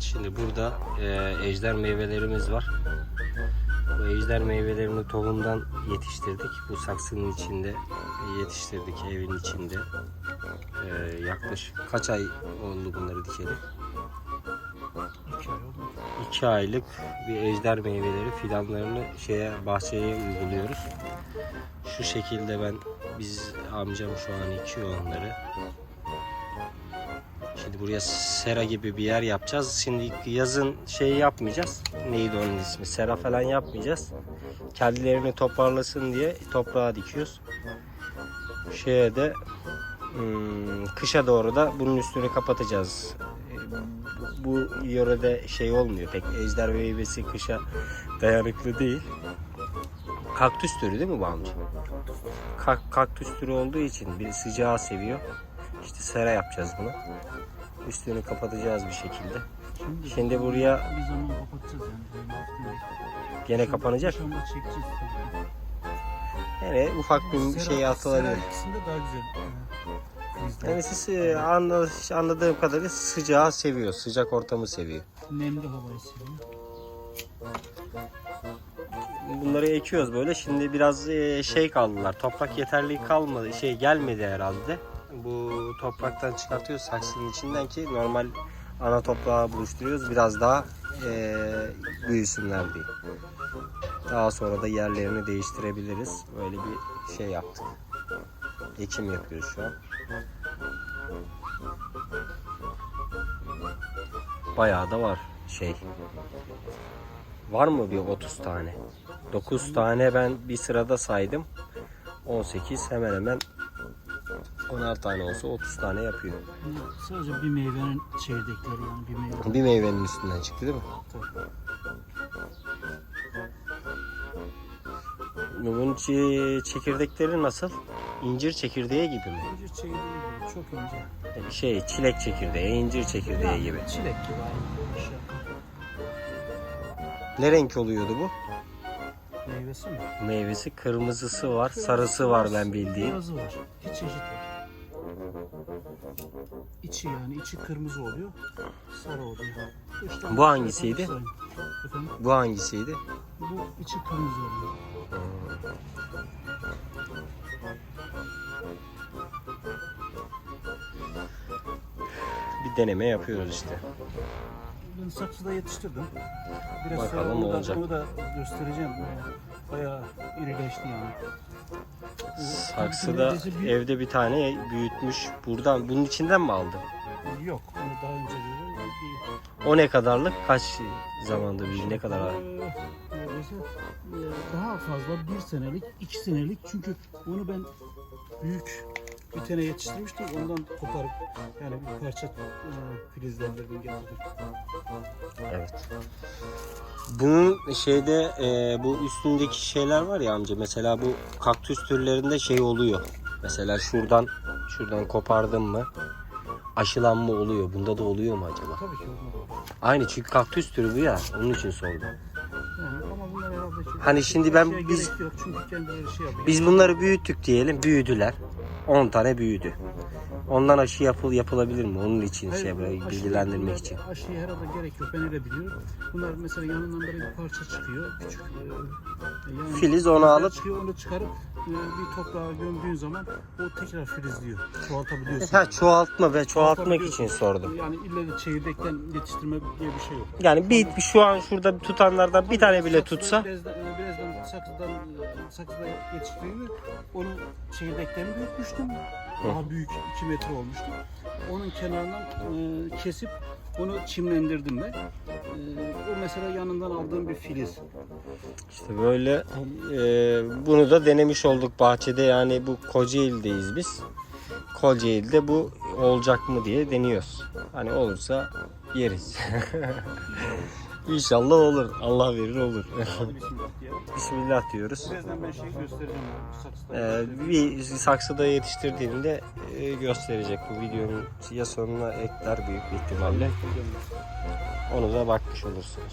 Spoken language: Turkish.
Şimdi burada e, ejder meyvelerimiz var. Bu ejder meyvelerini tohumdan yetiştirdik. Bu saksının içinde yetiştirdik evin içinde. E, yaklaşık kaç ay oldu bunları dikelim? İki ay oldu. 2 aylık bir ejder meyveleri fidanlarını şeye bahçeye uyguluyoruz. Şu şekilde ben biz amcam şu an ekiyor onları. Buraya sera gibi bir yer yapacağız. Şimdi yazın şey yapmayacağız. Neydi onun ismi? Sera falan yapmayacağız. Kendilerini toparlasın diye toprağa dikiyoruz. Şeye de hmm, kışa doğru da bunun üstünü kapatacağız. Bu yörede şey olmuyor pek ejder meyvesi kışa dayanıklı değil. Kaktüs türü değil mi bu amca? Kak, kaktüs türü olduğu için bir sıcağı seviyor. İşte sera yapacağız bunu. Üstünü kapatacağız bir şekilde. Şimdi, Şimdi buraya bir zaman kapatacağız yani. Gene kapanacak. Şu anda çekeceğiz. Yani ufak bir şey atılabilir. İkisinde daha güzel. Yani siz e, anla- anladığım kadarıyla sıcağı seviyor. Sıcak ortamı seviyor. Nemli havayı seviyor. Bunları ekiyoruz böyle. Şimdi biraz e, şey kaldılar. Toprak yeterli kalmadı. Şey gelmedi herhalde. Bu topraktan çıkartıyoruz saksının içinden ki normal ana toprağa buluşturuyoruz. Biraz daha e, büyüsünler diye. Daha sonra da yerlerini değiştirebiliriz. Böyle bir şey yaptık. Ekim yapıyoruz şu an. Bayağı da var şey. Var mı bir 30 tane? 9 tane ben bir sırada saydım. 18 hemen hemen 10'ar tane olsa 30 tane yapıyor. Sadece bir meyvenin çekirdekleri yani bir meyve. Bir meyvenin üstünden çıktı değil mi? Bunun çe- çekirdekleri nasıl? İncir çekirdeği gibi mi? İncir çekirdeği gibi çok ince. Şey çilek çekirdeği, incir çekirdeği Yani gibi. Çilek gibi aynı. Yukarı. Ne renk oluyordu bu? Meyvesi mi? Meyvesi kırmızısı var, sarısı var ben bildiğim. Beyazı var. İki çeşit var. İçi yani içi kırmızı oluyor. Sarı oluyor. İşte Bu hangisiydi? Efendim? Bu hangisiydi? Bu içi kırmızı oluyor. Bir deneme yapıyoruz işte. Ben saksıda yetiştirdim. Biraz Bakalım sonra olacak. onu da göstereceğim. Bayağı irileşti yani. Ee, Saksıda bir- evde bir tane büyütmüş. Buradan bunun içinden mi aldın? Yok, onu daha önce de bir O ne kadarlık? Kaç zamanda büyüdü? Ne kadar? Ee, neredeyse e, daha fazla bir senelik, iki senelik çünkü onu ben büyük bir tane yetiştirmiştim ondan koparıp yani bir parça e, filizlendirdim getirdim. Evet. Bunun şeyde e, bu üstündeki şeyler var ya amca mesela bu kaktüs türlerinde şey oluyor. Mesela şuradan şuradan kopardım mı aşılanma oluyor. Bunda da oluyor mu acaba? Tabii ki olmadı. Aynı çünkü kaktüs türü bu ya. Onun için sordum. Yani ama bunlar herhalde şey, Hani şimdi ben- şeye biz- gerek yok çünkü kendileri şey yapıyor. Biz bunları büyüttük diyelim. Büyüdüler. 10 tane büyüdü. Ondan aşı yapıl yapılabilir mi? Onun için Hayır, şey böyle aşıya- bilgilendirmek bunlar için. Aşıya herhalde gerek yok. Ben öyle biliyorum. Bunlar mesela yanından böyle bir parça çıkıyor. Küçük. E, yani Filiz onu alıp- çıkıyor, onu çıkarıp e, bir toprağa gömdüğün zaman o tekrar filizliyor. Çoğaltabiliyorsun. Ha çoğaltma ve çoğaltmak için sordum. Yani ille de çekirdekten yetiştirme diye bir şey yok. Yani bir bir şu an şurada tutanlardan bir tane bile tutsa Birazdan, e, birazdan saksıdan, e, saksıda yetiştirdiğimi onu çekirdekten büyütmüştüm. Daha büyük 2 metre olmuştu. Onun kenarından e, kesip onu çimlendirdim ben. E, o mesela yanından aldığım bir filiz. işte böyle e, bunu da denemiş olduk bahçede yani bu Kocaeli'deyiz biz. Kocaeli'de bu olacak mı diye deniyoruz. Hani olursa yeriz. İnşallah olur. Allah verir olur. Bismillah diyoruz. Birazdan ben şey göstereceğim. Ee, bir saksıda yetiştirdiğinde e, gösterecek bu videonun ya sonuna ekler büyük bir ihtimalle. Onu da bakmış olursunuz.